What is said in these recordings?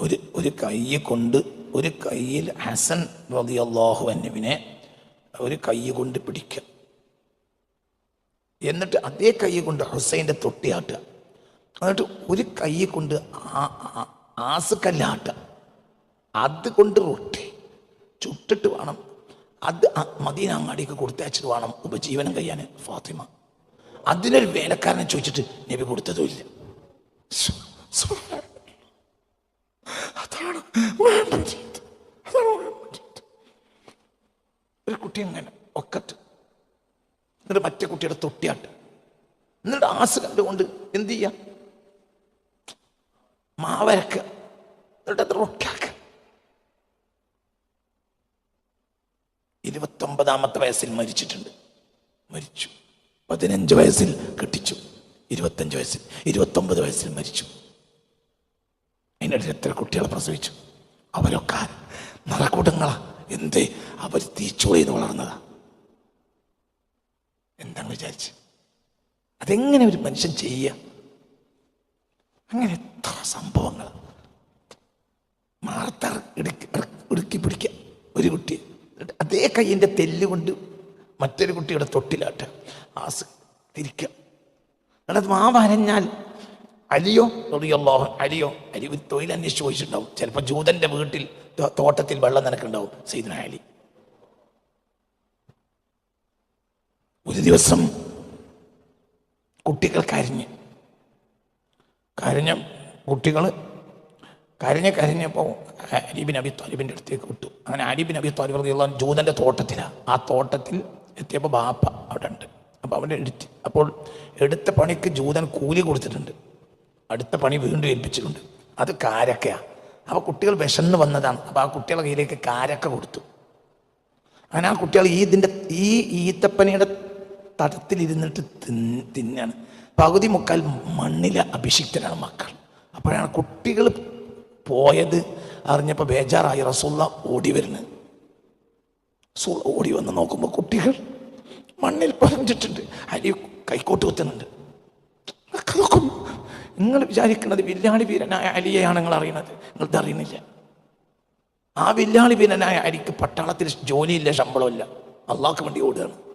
ഒരു ഒരു കൈ കൊണ്ട് ഒരു കയ്യിൽ ഹസൻ റളിയല്ലാഹു അന്നുവിനെ ഒരു കൈ കൊണ്ട് പിടിക്കുക. എന്നിട്ട് അതേ കൈ കൊണ്ട് ഹുസൈന്റെ തൊട്ടിയാട്ടുക എന്നിട്ട് ഒരു കൈ കൊണ്ട് അത് കൊണ്ട് റൊട്ടി. ചുട്ടിട്ട് വേണം. അത് മദീന അങ്ങാടിക്ക് കൊടുത്തയച്ചിട്ട് വേണം ഉപജീവനം കഴിയാൻ ഫാത്തിമ. അതിനൊരു വേലക്കാരനെ ചോദിച്ചിട്ട് നബി കൊടുത്തതുമില്ല സു- സുബ്ഹാനല്ലാഹ്. അതാണ് മുഹമ്മദ്. അതാണ് മുഹമ്മദ്. ഒരു കുട്ടി അങ്ങനെ ഒക്കത്ത് എന്നിട്ട് മറ്റേ കുട്ടിയുടെ തൊട്ടിയാട്ട്. എന്നിട്ട് ആസ് കണ്ടുകൊണ്ട് എന്ത് ചെയ്യാം? മാവരക്കുക എന്നിട്ട് അത് റൊട്ടിയാക്കുക ഇരുപത്തൊമ്പതാമത്തെ വയസ്സിൽ മരിച്ചിട്ടുണ്ട്. മരിച്ചു. പതിനഞ്ച് വയസ്സിൽ കെട്ടിച്ചു. ഇരുപത്തഞ്ച് വയസ്സിൽ ഇരുപത്തൊമ്പത് വയസ്സിൽ മരിച്ചു. അതിനിടയിൽ എത്ര കുട്ടികളെ പ്രസവിച്ചു? അവരൊക്കെ നിറക്കൂട്ടങ്ങളാ എന്തേ? അവർ തീച്ചോളിന്ന് വളർന്നതാ. എന്താണ് വിചാരിച്ച്? അതെങ്ങനെ ഒരു മനുഷ്യൻ ചെയ്യുക? അങ്ങനെ എത്ര സംഭവങ്ങൾ. മാർത്ത ഇടുക്കി ഇടുക്കി പിടിക്കുക. ഒരു കുട്ടി അതേ കയ്യിന്റെ തെല്ല് കൊണ്ട് മറ്റൊരു കുട്ടിയുടെ തൊട്ടിലാട്ട് ആസ് തിരിക്കുക. എന്നിട്ട് മാ വരഞ്ഞാൽ അലിയോ? തൊടിയല്ലോ അലിയോ? അലി ഒരു തൊഴിൽ അന്വേഷിച്ച് ചോദിച്ചിട്ടുണ്ടാവും ചിലപ്പോൾ ജൂതന്റെ വീട്ടിൽ തോട്ടത്തിൽ വെള്ളം നിനക്കുണ്ടാവും സൈദന അലി. ഒരു ദിവസം കുട്ടികൾ കരഞ്ഞ്. കരഞ്ഞ കുട്ടികൾ കരഞ്ഞ് കരഞ്ഞപ്പോൾ അരീബിൻ അബി താലിബിന്റെ അടുത്തേക്ക് വിട്ടു. അങ്ങനെ അരീബിൻ അബി താലിബ് എന്നുള്ള ജൂതന്റെ തോട്ടത്തിലാണ് ആ തോട്ടത്തിൽ എത്തിയപ്പോൾ ബാപ്പ അവിടെ ഉണ്ട് അപ്പോൾ അവന്റെ എടുത്ത് അപ്പോൾ എടുത്ത പണിക്ക് ജൂതൻ കൂലി കൊടുത്തിട്ടുണ്ട്. അടുത്ത പണി വീണ്ടും ഏൽപ്പിച്ചിട്ടുണ്ട്. അത് കാരക്കയാണ് അപ്പോൾ കുട്ടികൾ വിശന്ന് വന്നതാണ്. അപ്പോൾ ആ കുട്ടികളുടെ കയ്യിലേക്ക് കാരക്ക കൊടുത്തു. അങ്ങനെ ആ കുട്ടികൾ ഈ ഇതിന്റെ ഈ ഈത്തപ്പനയുടെ തടത്തിലിരുന്നിട്ട് തിന്ന് തിന്നാണ്. പകുതി മുക്കാൽ മണ്ണിലെ അഭിഷിക്തരാണ് മക്കൾ. അപ്പോഴാണ് കുട്ടികൾ പോയത് അറിഞ്ഞപ്പോൾ ബേജാറായി റസൂള്ള ഓടി വരുന്നത്. റസൂള്ള ഓടി വന്ന് നോക്കുമ്പോൾ കുട്ടികൾ മണ്ണിൽ പറഞ്ഞിട്ടുണ്ട് അരി കൈക്കോട്ട് കുത്തുന്നുണ്ട്. നിങ്ങൾ വിചാരിക്കുന്നത് വില്ലാളി വീരനായ അലിയെയാണ് നിങ്ങൾ അറിയുന്നത്. നിങ്ങൾ അറിയുന്നില്ല. ആ വില്ലാളി വീരനായ അരിക്ക് പട്ടാളത്തിൽ ജോലിയില്ല ശമ്പളമില്ല. അള്ളാഹ്ക്ക് വേണ്ടി ഓടുകയാണ്.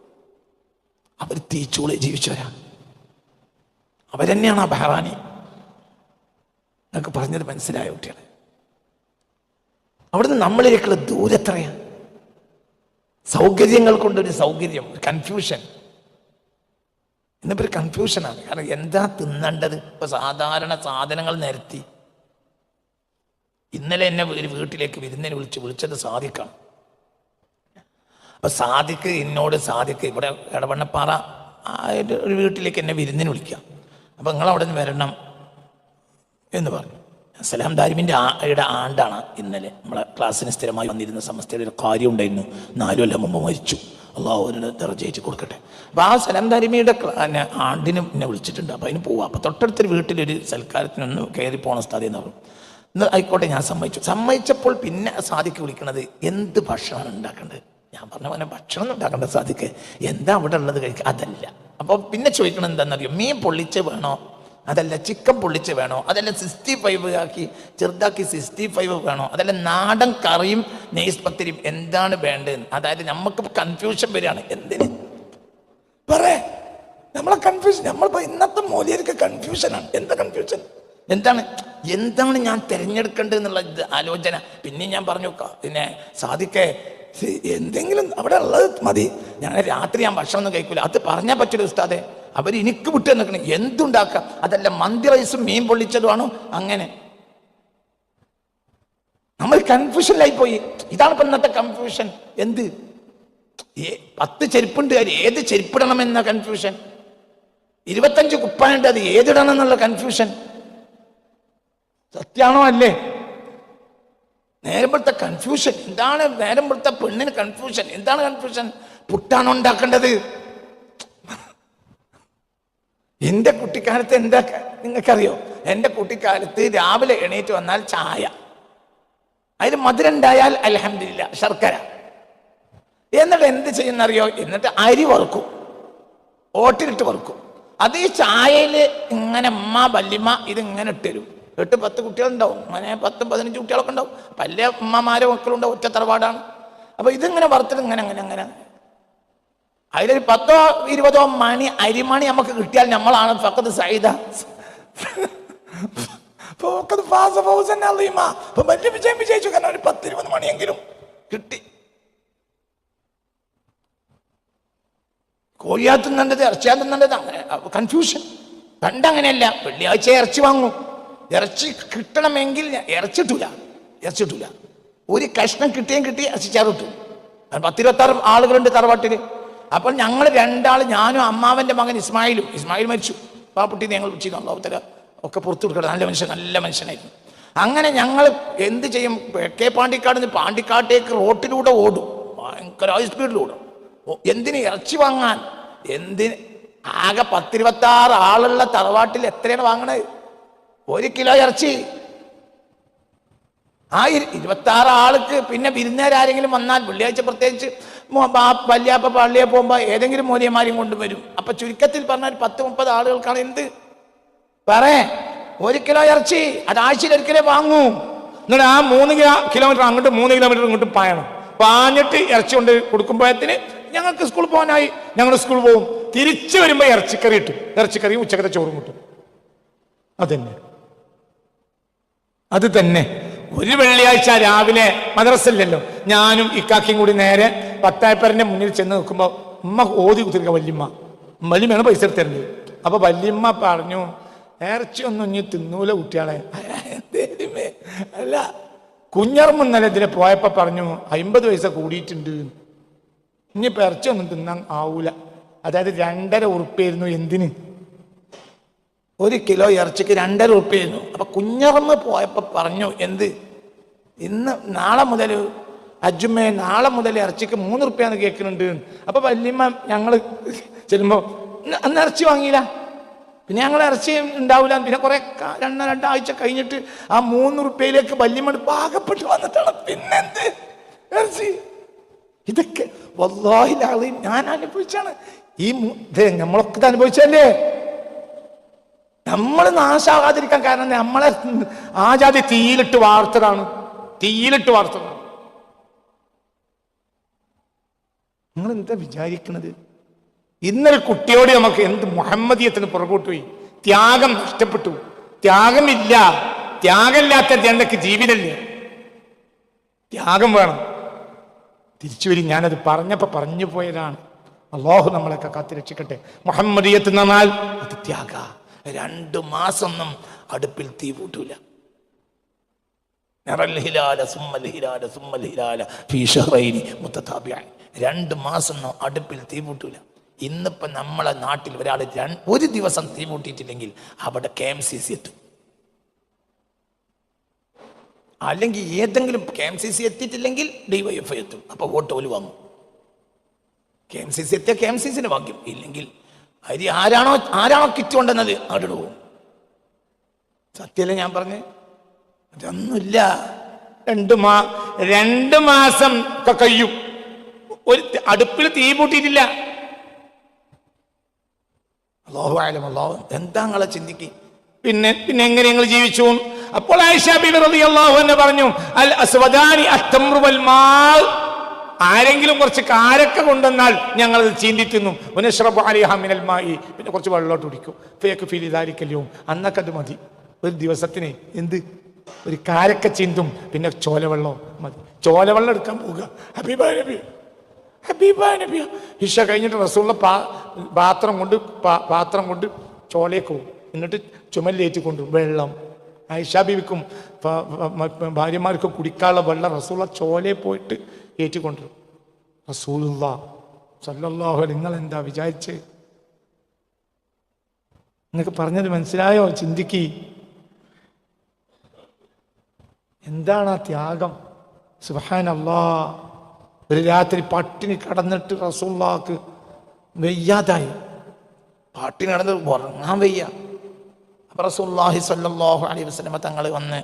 അവർ തീച്ചൂളി ജീവിച്ചവരാ അവരെന്നെയാണ് ആ ബഹറാനി. എന്നൊക്കെ പറഞ്ഞത് മനസ്സിലായ കുട്ടികളെ? അവിടുന്ന് നമ്മളിലേക്കുള്ള ദൂരെത്രയാണ് സൗകര്യങ്ങൾ കൊണ്ടൊരു സൗകര്യം ഒരു കൺഫ്യൂഷൻ എന്നൊരു ഒരു കൺഫ്യൂഷനാണ് കാരണം എന്താ തിന്നേണ്ടത്? ഇപ്പൊ സാധാരണ സാധനങ്ങൾ നിരത്തി. ഇന്നലെ എന്നെ ഒരു വീട്ടിലേക്ക് വിരുന്നിനെ വിളിച്ച് വിളിച്ചത് സാധിക്കാണ്. അപ്പൊ സാദിക്ക് എന്നോട് സാദിക്ക് ഇവിടെ ഇടവണ്ണപ്പാറ ആ ഒരു വീട്ടിലേക്ക് എന്നെ വിരുന്നിന് വിളിക്കാം. അപ്പൊ നിങ്ങൾ അവിടെ നിന്ന് വരണം എന്ന് പറഞ്ഞു. സലാം ദാരിമിന്റെ ആയുടെ ആണ്ടാണ് ഇന്നലെ. നമ്മളെ ക്ലാസ്സിന് സ്ഥിരമായി വന്നിരുന്ന സമസ്തയുടെ ഒരു കാര്യം ഉണ്ടായിരുന്നു. നാലു കൊല്ലം മുമ്പ് മരിച്ചു. അള്ളാഹു അവരുടെ ദർജയിച്ച് കൊടുക്കട്ടെ. അപ്പോൾ ആ സലാം ദാരിമിയുടെ ആണ്ടിന് എന്നെ വിളിച്ചിട്ടുണ്ട്. അപ്പോൾ അതിന് പോവാം. അപ്പോൾ തൊട്ടടുത്തൊരു വീട്ടിലൊരു സൽക്കാരത്തിനൊന്ന് കയറി പോണ സ്ഥലം എന്ന് പറഞ്ഞു. ഇന്ന് ആയിക്കോട്ടെ ഞാൻ സമ്മതിച്ചു. സമ്മതിച്ചപ്പോൾ പിന്നെ സാധിക്ക് വിളിക്കണത് എന്ത് ഭക്ഷണമാണ് ഉണ്ടാക്കേണ്ടത്? ഞാൻ പറഞ്ഞ പോലെ ഭക്ഷണം ഉണ്ടാക്കണ്ട സാധിക്ക് എന്താ അവിടെ ഉള്ളത് കഴിക്കുക? അതല്ല. അപ്പോൾ പിന്നെ ചോദിക്കണം എന്താണെന്നറിയോ? മീൻ പൊള്ളിച്ച് വേണോ? അതല്ല ചിക്കൻ പൊള്ളിച്ച് വേണോ? അതല്ല സിക്സ്റ്റി ഫൈവ് ആക്കി ചെറുതാക്കി സിക്സ്റ്റി ഫൈവ് വേണോ? അതല്ല നാടൻ കറിയും നെയ്സ് പത്തിരിയും എന്താണ് വേണ്ടത് അതായത് നമുക്ക് കൺഫ്യൂഷൻ വരികയാണ്. എന്തിന്? പറേ. നമ്മളെ കൺഫ്യൂഷൻ നമ്മളിപ്പോൾ ഇന്നത്തെ മൂല്യർക്ക് കൺഫ്യൂഷനാണ് എന്താ കൺഫ്യൂഷൻ എന്താണ്? എന്താണ് ഞാൻ തിരഞ്ഞെടുക്കേണ്ടത് എന്നുള്ള ആലോചന. പിന്നെ ഞാൻ പറഞ്ഞു "ക- പിന്നെ സാധിക്കേ എന്തെങ്കിലും അവിടെ ഉള്ളത് മതി. ഞാൻ രാത്രി ഞാൻ ഭക്ഷണം ഒന്നും കഴിക്കൂല. അത് പറഞ്ഞാൽ പറ്റില്ല ഉസ്താദെ. അവർ എനിക്ക് വിട്ടു നിൽക്കണം എന്തുണ്ടാക്കാം? അതല്ല മന്തി റൈസും മീൻ പൊള്ളിച്ചതുമാണോ അങ്ങനെ. നമ്മൾ കൺഫ്യൂഷനിലായി പോയി. ഇതാണ് ഇപ്പൊ ഇന്നത്തെ കൺഫ്യൂഷൻ എന്ത്? പത്ത് ചെരുപ്പുണ്ട്. കാര്യം ഏത് ചെരുപ്പിടണം എന്ന കൺഫ്യൂഷൻ ഇരുപത്തഞ്ച് കുപ്പായുണ്ട്. അത് ഏതിടണം എന്നുള്ള കൺഫ്യൂഷൻ സത്യാണോ അല്ലേ? നേരമ്പഴത്തെ കൺഫ്യൂഷൻ എന്താണ് നേരമ്പഴത്തെ പെണ്ണിന് കൺഫ്യൂഷൻ എന്താണ് കൺഫ്യൂഷൻ പുട്ടാണോ ഉണ്ടാക്കേണ്ടത്? എന്റെ കുട്ടിക്കാലത്ത് എന്താ നിങ്ങൾക്കറിയോ? എന്റെ കുട്ടിക്കാലത്ത് രാവിലെ എണീറ്റ് വന്നാൽ ചായ. അതിൽ മധുരം ഉണ്ടായാൽ അലഹമില്ല ശർക്കര. എന്നിട്ട് എന്ത് ചെയ്യുന്നറിയോ? എന്നിട്ട് അരി വറുക്കും. ഓട്ടിലിട്ട് വറുക്കും. അത് ഈ ചായയിൽ ഇങ്ങനെ അമ്മ വല്യമ്മ ഇതിങ്ങനെ ഇട്ടരും. എട്ട് പത്ത് കുട്ടികളുണ്ടാവും. അങ്ങനെ പത്തും പതിനഞ്ച് കുട്ടികളൊക്കെ ഉണ്ടാവും. പല ഉമ്മമാരെ മക്കളുണ്ടാവും ഒറ്റ തറവാടാണ്. അപ്പൊ ഇതിങ്ങനെ വറുത്തത് ഇങ്ങനെ അങ്ങനെ അങ്ങനെ അതിലൊരു പത്തോ ഇരുപതോ മണി അരിമണി നമുക്ക് കിട്ടിയാൽ നമ്മളാണ് ഫക്കത് സൈദ വലിയ വിജയം വിജയിച്ചു. കാരണം മണിയെങ്കിലും കിട്ടി. കോഴിയാത്തുന്നുണ്ടത് ഇറച്ചിയാത്തുന്നുണ്ടത് ഇറച്ചിയാ തിന്നേണ്ടത് അങ്ങനെ കൺഫ്യൂഷൻ പണ്ടങ്ങനെയല്ല. വെള്ളിയാഴ്ച ഇറച്ചി വാങ്ങും. ഇറച്ചി കിട്ടണമെങ്കിൽ ഇറച്ചിട്ടില്ല കിട്ടൂല ഒരു കഷ്ണം കിട്ടിയും കിട്ടി ഇറച്ചിച്ചാറ് ചേർത്തു കാരണം പത്തിരുപത്താറ് ആളുകളുണ്ട് തറവാട്ടിൽ അപ്പോൾ ഞങ്ങൾ രണ്ടാൾ ഞാനും അമ്മാവന്റെ മകൻ ഇസ്മായിലും ഇസ്മായിൽ മരിച്ചു. പാപ്പുട്ടി ഞങ്ങൾ ഉച്ചയ്ക്ക് അള്ളാഹുത്തര ഒക്കെ പുറത്തു കൊടുക്കണം നല്ല മനുഷ്യൻ നല്ല മനുഷ്യനായിരുന്നു. അങ്ങനെ ഞങ്ങൾ എന്ത് ചെയ്യും? കെ പാണ്ടിക്കാട് നിന്ന് പാണ്ടിക്കാട്ടേക്ക് റോട്ടിലൂടെ ഓടും. ഭയങ്കര ഹൈ ഓ, എന്തിന് ഇറച്ചി വാങ്ങാൻ? എന്തിന്? ആകെ പത്തിരുപത്താറ് ആളുള്ള തറവാട്ടിൽ എത്രയാണ് വാങ്ങണത്? ഒരു കിലോ ഇറച്ചി. ആ ഇരുപത്തി ആറ് ആൾക്ക് പിന്നെ വിരുന്നുകാരെങ്കിലും വന്നാൽ വെള്ളിയാഴ്ച പ്രത്യേകിച്ച് പല്ലിയാപ്പ പള്ളിയെ പോകുമ്പോൾ ഏതെങ്കിലും മോദിയമാരെയും കൊണ്ടുവരും അപ്പൊ ചുരുക്കത്തിൽ പറഞ്ഞാൽ പത്ത് മുപ്പത് ആളുകൾക്കാണ് എന്ത്? പറേ ഒരു കിലോ ഇറച്ചി അത് ആഴ്ചയിൽ ഒരിക്കലേ വാങ്ങൂ. എന്നിട്ട് ആ മൂന്ന് കിലോ കിലോമീറ്റർ അങ്ങോട്ട് മൂന്ന് കിലോമീറ്റർ ഇങ്ങോട്ട് പായണം. പാഞ്ഞിട്ട് ഇറച്ചി കൊണ്ട് കൊടുക്കുമ്പോഴത്തിന് ഞങ്ങൾക്ക് സ്കൂളിൽ പോകാനായി. ഞങ്ങൾ സ്കൂളിൽ പോകും തിരിച്ചു വരുമ്പോൾ ഇറച്ചിക്കറി കിട്ടും. ഇറച്ചിക്കറിയും ഉച്ചക്കത്തെ ചോറും കിട്ടും. അതന്നെ. അത് തന്നെ. ഒരു വെള്ളിയാഴ്ച രാവിലെ മദ്രസല്ലല്ലോ ഞാനും ഇക്കാക്കിയും കൂടി നേരെ പത്തായപ്പരന്റെ മുന്നിൽ ചെന്ന് നിൽക്കുമ്പോൾ ഉമ്മ ഓതി കുത്തിരിക്ക വല്യമ്മ. വല്യമ്മയാണ് പൈസ എടുത്തരുന്നത് അപ്പൊ വല്യമ്മ പറഞ്ഞു ഇറച്ചി ഒന്നും ഇനി തിന്നൂല കുട്ടികളെ. അല്ല കുഞ്ഞറമ്പ് ഇന്നലെ പറഞ്ഞു അമ്പത് പൈസ കൂടിയിട്ടുണ്ട്. ഇനിയിപ്പോ ഇറച്ചി ഒന്നും തിന്നാൻ ആവൂല. അതായത് രണ്ടര ഉറുപ്പായിരുന്നു എന്തിന്? ഒരു കിലോ ഇറച്ചിക്ക് രണ്ടര ഉറുപ്പിയായിരുന്നു അപ്പൊ കുഞ്ഞറന്ന് പോയപ്പോ പറഞ്ഞു എന്ത്? ഇന്ന് നാളെ മുതൽ അജുമ്മേ നാളെ മുതൽ ഇറച്ചിക്ക് മൂന്ന് റുപ്യാന്ന് കേൾക്കുന്നുണ്ട്. അപ്പൊ വല്യമ്മ ഞങ്ങൾ ചെല്ലുമ്പോ "ഇന്ന് അന്ന് ഇറച്ചി വാങ്ങിയില്ല. പിന്നെ ഞങ്ങൾ ഇറച്ചി ഉണ്ടാവില്ല പിന്നെ കുറെ രണ്ട രണ്ടാഴ്ച കഴിഞ്ഞിട്ട് ആ മൂന്ന് റുപ്യയിലേക്ക് വല്യമ്മ പാകപ്പെട്ട് വന്നിട്ടാണ് പിന്നെന്ത്? ഇറച്ചി? ഇതൊക്കെ വല്ലാഹി ലാളീം ഞാൻ അനുഭവിച്ചാണ്. ഈ നമ്മളൊക്കെ അനുഭവിച്ചല്ലേ നമ്മൾ നാശാകാതിരിക്കാൻ കാരണം നമ്മളെ ആ ജാതി തീയിലിട്ട് വാർത്തതാണ്. തീയിലിട്ട് വാർത്തതാണ്. നിങ്ങൾ എന്താ വിചാരിക്കുന്നത് ഇന്നൊരു കുട്ടിയോട് നമുക്ക് എന്ത് മുഹമ്മദീയത്തിന് പുറകോട്ട് പോയി? ത്യാഗം നഷ്ടപ്പെട്ടു. ത്യാഗമില്ല. ത്യാഗമില്ലാത്ത ജനതയ്ക്ക് ജീവിതമില്ലേ ത്യാഗം വേണം. തിരിച്ചു വരും ഞാനത് പറഞ്ഞപ്പോ പറഞ്ഞു പോയതാണ്. അള്ളാഹു നമ്മളെയൊക്കെ കാത്തിരക്ഷിക്കട്ടെ മുഹമ്മദീയത്ത് പറഞ്ഞാൽ അത് ത്യാഗ. രണ്ടു മാസമൊന്നും അടുപ്പിൽ തീ മുത്തതാബിഅൻ. രണ്ട് മാസം അടുപ്പിൽ തീ കൂട്ടൂല ഇന്നിപ്പോ നമ്മളെ നാട്ടിൽ ഒരാൾ ഒരു ദിവസം തീ കൂട്ടിയിട്ടില്ലെങ്കിൽ അവിടെ കെ എം സി സി എത്തും. അല്ലെങ്കിൽ ഏതെങ്കിലും കെ എം സി സി എത്തിയിട്ടില്ലെങ്കിൽ ഡിവൈഎഫ് എത്തും. അപ്പൊ വോട്ട് ഓൽ വാങ്ങും. കെ എം സി സി എത്തിയ കെ എം സി സിന് വാങ്ങിക്കും ഇല്ലെങ്കിൽ അരി ആരാണോ ആരാണോ കിറ്റ് കൊണ്ടുവന്നത് അവിടെ പോകും സത്യല്ലേ ഞാൻ പറഞ്ഞ്? അതൊന്നുമില്ല രണ്ട് മാ രണ്ട് മാസം ഒക്കെ കഴിയും. ഒരു അടുപ്പിൽ തീ പൂട്ടിയിട്ടില്ല. അള്ളാഹു ആയാലും എന്താ നിങ്ങളെ ചിന്തിക്ക്? പിന്നെ പിന്നെ എങ്ങനെ ഞങ്ങൾ ജീവിച്ചു? അപ്പോൾ ആയിഷ ബിബി റളിയല്ലാഹു അൻഹ പറഞ്ഞു അൽ അസ്വദാനി അത്തമ്രുവൽ വൽ മാൽ. ആരെങ്കിലും കുറച്ച് കാരക്ക കൊണ്ടുവന്നാൽ ഞങ്ങൾ അത് ചീന്തി തിന്നും ഉനശ്രബു അലിഹ മിനൽ മായി പിന്നെ കുറച്ച് വെള്ളോട്ട് കുടിക്കും. ഫേക്ക് ഫീൽ ഇതായിരിക്കല്ലോ അന്നൊക്കെ അത് മതി. ഒരു ദിവസത്തിന് എന്ത്? ഒരു കാരക്ക ചീന്തും. പിന്നെ ചോലവെള്ളവും മതി. ചോലവെള്ളം എടുക്കാൻ പോവുക. ഹബീബ നബി. ഹബീബ നബി. ഹിഷ കഴിഞ്ഞിട്ട് റസൂള്ള പാ പാത്രം കൊണ്ട് പാത്രം കൊണ്ട് ചോലയൊക്കെ പോകും. എന്നിട്ട് ചുമലിലേറ്റി കൊണ്ടു വെള്ളം. ആയിഷ ബീവിക്കും കുടിക്കാനുള്ള വെള്ളം റസൂള്ള ചോലയിൽ പോയിട്ട് ഏറ്റിക്കൊണ്ടു റസൂലുള്ള സല്ലല്ലാഹു നിങ്ങൾ എന്താ വിചാരിച്ച്? നിങ്ങൾക്ക് പറഞ്ഞത് മനസ്സിലായോ? ചിന്തിക്ക്. എന്താണ് ആ ത്യാഗം? സുബാൻ ഒരു രാത്രി പട്ടിണി കടന്നിട്ട് റസൂള്ളാക്ക് വെയ്യാതായി. പാട്ടിനടന്ന് ഉറങ്ങാൻ വയ്യ. അപ്പൊ റസൂലുള്ളാഹി സല്ലാഹു അലൈഹി വസ്ലമ തങ്ങൾ വന്ന്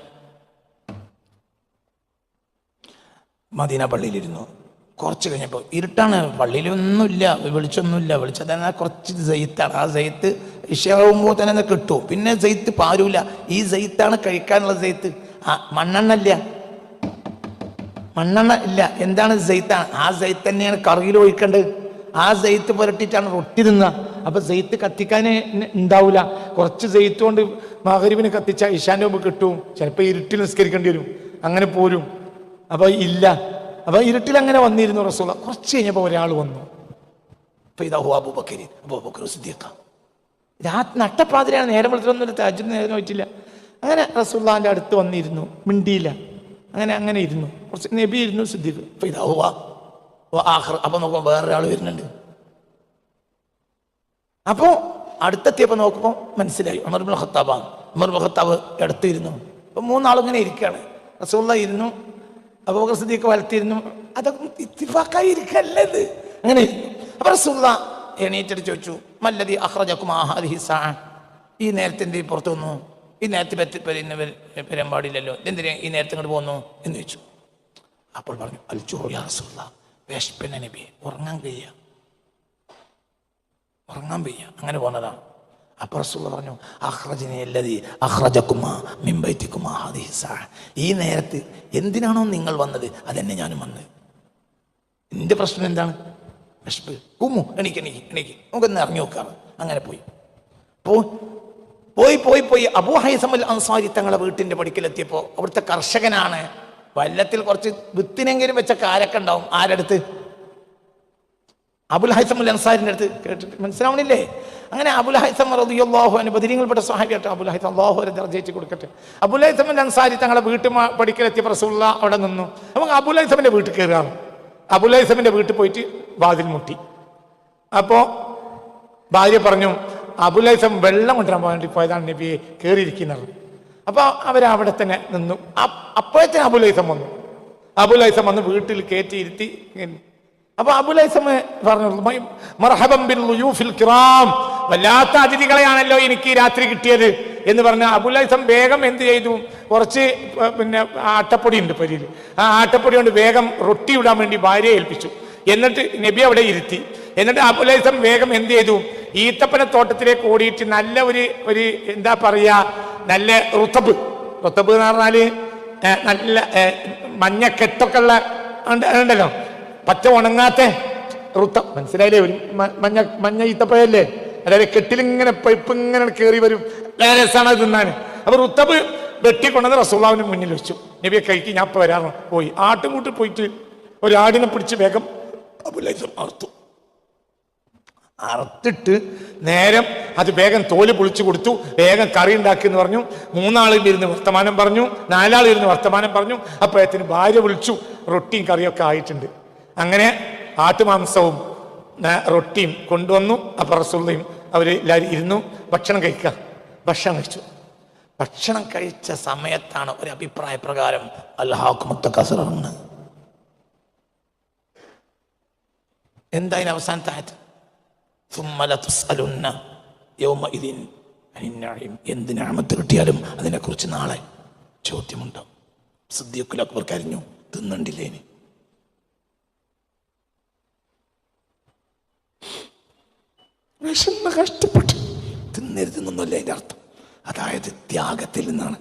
മദീന പള്ളിയിലിരുന്നു. കുറച്ച് കഴിഞ്ഞപ്പോൾ ഇരുട്ടാണ്. പള്ളിയിലൊന്നുമില്ല വെളിച്ചൊന്നുമില്ല. വെളിച്ചം തന്നെ കുറച്ച് സെയ്ത്താണ് ആ സെയ്ത്ത് ഇഷയാകുമ്പോൾ തന്നെ അത് കിട്ടും. പിന്നെ സെയ്ത്ത് പാരൂല. ഈ സെയ്ത്താണ് കഴിക്കാനുള്ള സെയ്ത്ത് ആ മണ്ണെണ്ണ ഇല്ല. മണ്ണെണ്ണ ഇല്ല. എന്താണ് സെയ്ത്താണ് ആ സെയ്ത്ത് തന്നെയാണ് കറിയിൽ ഒഴിക്കേണ്ടത്. ആ സെയ്ത്ത് പുരട്ടിയിട്ടാണ് റൊട്ടി തിന്നുക. അപ്പൊ സെയ്ത്ത് കത്തിക്കാൻ ഉണ്ടാവില്ല കുറച്ച് സെയ്ത്ത് കൊണ്ട് മകരിവിന് കത്തിച്ച ഇഷാന്റെ മുമ്പ് കിട്ടും. ചിലപ്പോൾ ഇരുട്ടിൽ നിസ്കരിക്കേണ്ടി വരും. അങ്ങനെ പോരും. അപ്പൊ ഇല്ല. അപ്പൊ ഇരുട്ടിൽ അങ്ങനെ വന്നിരുന്നു റസൂല. കുറച്ച് കഴിഞ്ഞപ്പോൾ ഒരാൾ വന്നു. അപ്പോൾ അബൂബക്കർ രാത് നട്ടപ്പാതിരാണ് നേരം വിളിച്ചിട്ടൊന്നും തജ്ജു നേരം പറ്റില്ല അങ്ങനെ റസൂള്ളാന്റെ അടുത്ത് വന്നിരുന്നു. മിണ്ടിയില്ല. അങ്ങനെ അങ്ങനെ ഇരുന്നു. കുറച്ച് നബി ഇരുന്നു സിദ്ദീഖ്. അപ്പൊ നോക്കുമ്പോ ഹുവ. ഹുവ ആഖിർ. അപ്പൊ നോക്കുമ്പോൾ വേറൊരാൾ വരുന്നുണ്ട്. അപ്പോ അടുത്തെത്തിയപ്പോ നോക്കുമ്പോൾ മനസ്സിലായി. ഉമർ ബിൻ ഖത്താബാണ്. ഉമർ ബിൻ ഖത്താബ് അടുത്തിരുന്നു അപ്പൊ മൂന്നാളും ഇങ്ങനെ ഇരിക്കുകയാണ് റസൂള്ള ഇരുന്നു. അബൂബക്കർ സിദ്ദീഖ് വലത്തിരുന്നു. അതൊക്കെ ഇത്തിഫാക്കായി ഇരിക്കല്ലേ ഇത്? അങ്ങനെ അപ്പൊ റസൂള്ള എണീറ്റിട്ട് ചോദിച്ചു മല്ലതി അഹ്റജക്കുമാഹാദി സാ ഈ നേരത്തെ പുറത്തു വന്നു. ഈ നേരത്തെ പറ്റി വരാൻ പാടില്ലല്ലോ എന്തിനാ ഈ നേരത്തെ ഇങ്ങോട്ട് പോന്നു എന്ന് ചോദിച്ചു. അപ്പോൾ പറഞ്ഞു അൽജോ യാ റസൂള്ള വിശപ്പിന നബി ഉറങ്ങാൻ കഴിയ. ഉറങ്ങാൻ വയ്യ. അങ്ങനെ പോന്നതാണ് അപ്പൊ റസൂള്ള പറഞ്ഞു അഹ്റജിനെല്ലതി അഹ്റജക്കുമാ മിമ്പൈത്തിക്കുമാ ഹാദിഹി സാ. ഈ നേരത്ത് എന്തിനാണോ നിങ്ങൾ വന്നത്? അതെന്നെ ഞാനും വന്നത്. എന്റെ പ്രശ്നം എന്താണ്? വിശപ്പ്. കുമ്മു എനിക്ക് എനിക്ക് എനിക്ക് നമുക്കൊന്ന് ഇറങ്ങി നോക്കാം അങ്ങനെ പോയി. പോയി പോയി പോയി. അബൂ ഹൈസമുൽ അൻസാരി തങ്ങളെ വീട്ടിന്റെ പടിക്കലെത്തിയപ്പോൾ അവിടുത്തെ കർഷകനാണ്. വല്ലത്തിൽ കുറച്ച് വിത്തിനെങ്കിലും വെച്ച കാരൊക്കെ ഉണ്ടാവും? ആരടുത്ത്? അബുൽ ഹൈസമുൽ അൻസാരിന്റെ അടുത്ത് കേട്ടിട്ട് മനസ്സിലാവണില്ലേ? അങ്ങനെ അബുൽ ഹൈസം റളിയല്ലാഹു അൻഹു ബദരീങ്ങളിൽപ്പെട്ട സ്വഹാബിയായിട്ട് അബുൽ ഹൈസം അള്ളാഹു ഒരു ദർജയിച്ച് കൊടുക്കട്ടെ. അബുൽ ഹൈസമുൽ അൻസാരി തങ്ങളെ വീട്ടിൽ പഠിക്കലെത്തിയ പ്രസുള്ള അവിടെ നിന്നു. അപ്പം അബുൽ ഹൈസമിന്റെ വീട്ടിൽ കയറുകയാണ്. അബുൽ ഹൈസമിന്റെ വീട്ടിൽ പോയിട്ട് വാതിൽ മുട്ടി. അപ്പോൾ ഭാര്യ പറഞ്ഞു അബുലൈസം വെള്ളം കൊണ്ടുവരാൻ വേണ്ടി പോയതാണ് നബിയെ കയറിയിരിക്കുന്നത്. അപ്പോൾ അവരവിടെ തന്നെ നിന്നു. അപ്പോഴത്തെ അബുലൈസം വന്നു. അബുലൈസം വന്ന് വീട്ടിൽ കയറ്റിയിരുത്തി അപ്പൊ അബുലൈസം പറഞ്ഞു "മൈ- മർഹബം ബിൽ ളുയൂഫിൽ കിറാം. വല്ലാത്ത അതിഥികളെയാണല്ലോ എനിക്ക് രാത്രി കിട്ടിയത് എന്ന് പറഞ്ഞ അബുലൈസം വേഗം എന്ത് ചെയ്തു? കുറച്ച് പിന്നെ ആട്ടപ്പൊടി ഉണ്ട് പരിയിൽ. ആ ആട്ടപ്പൊടി കൊണ്ട് വേഗം റൊട്ടി ഇടാൻ വേണ്ടി ഭാര്യയെ ഏൽപ്പിച്ചു. എന്നിട്ട് നബി അവിടെ ഇരുത്തി. എന്നിട്ട് അബുലൈസം വേഗം എന്ത് ചെയ്തു? ഈത്തപ്പന തോട്ടത്തിലേക്ക് ഓടിയിട്ട് നല്ല ഒരു ഒരു എന്താ പറയുക നല്ല റുത്തബ്. റുത്തബ് എന്ന് പറഞ്ഞാൽ നല്ല മഞ്ഞ കെട്ടൊക്കെ ഉള്ള ഉണ്ട്- ഉണ്ടല്ലോ. പച്ച ഉണങ്ങാത്ത റുത്തം മനസ്സിലായില്ലേ? ഒരു മഞ്ഞ മഞ്ഞ ഈത്തപ്പഴല്ലേ അതായത് കെട്ടിലിങ്ങനെ പൈപ്പ് ഇങ്ങനെ കയറി വരും. രസമാണ് തിന്നാൻ. അപ്പൊ റുത്തബ് വെട്ടിക്കൊണ്ടത് റസൂള്ളാവിന് മുന്നിൽ വെച്ചു. നബിയെ കഴിക്ക് ഞാൻ ഇപ്പൊ വരാറ് പോയി. ആട്ടുംകൂട്ടി പോയിട്ട് ഒരാടിനെ പിടിച്ച് വേഗം അബുലൈസം അറുത്തു. അറുത്തിട്ട് നേരം അത് വേഗം തോൽ പൊളിച്ചു കൊടുത്തു. വേഗം കറി ഉണ്ടാക്കി എന്ന് പറഞ്ഞു. മൂന്നാളിൽ ഇരുന്ന് വർത്തമാനം പറഞ്ഞു. നാലാളിരുന്ന് വർത്തമാനം പറഞ്ഞു. അപ്പോഴത്തിന് ഭാര്യ വിളിച്ചു. റൊട്ടിയും കറിയൊക്കെ ആയിട്ടുണ്ട്. അങ്ങനെ ആട്ടുമാംസവും റൊട്ടിയും കൊണ്ടുവന്നു. അപ്പൊ റസൂള്ളയും അവർ എല്ലാവരും ഇരുന്നു ഭക്ഷണം കഴിക്കുക. ഭക്ഷണം കഴിച്ചു. ഭക്ഷണം കഴിച്ച സമയത്താണ് ഒരു അഭിപ്രായ പ്രകാരം അല്ലാഹുമത്ത കസറാണ് എന്തായാലും അവസാനത്തായത് എന്ത് ഞാമത്ത് കിട്ടിയാലും അതിനെക്കുറിച്ച് നാളെ ചോദ്യമുണ്ടാവും. സിദ്ദിഖുൽ അക്ബർ കരിഞ്ഞു. തിന്നണ്ടില്ലേനി? വിശന്ന് കഷ്ടപ്പെട്ടു തിന്നരുതെന്നൊന്നുമല്ല അതിന്റെ അർത്ഥം. അതായത് ത്യാഗത്തിൽ നിന്നാണ്.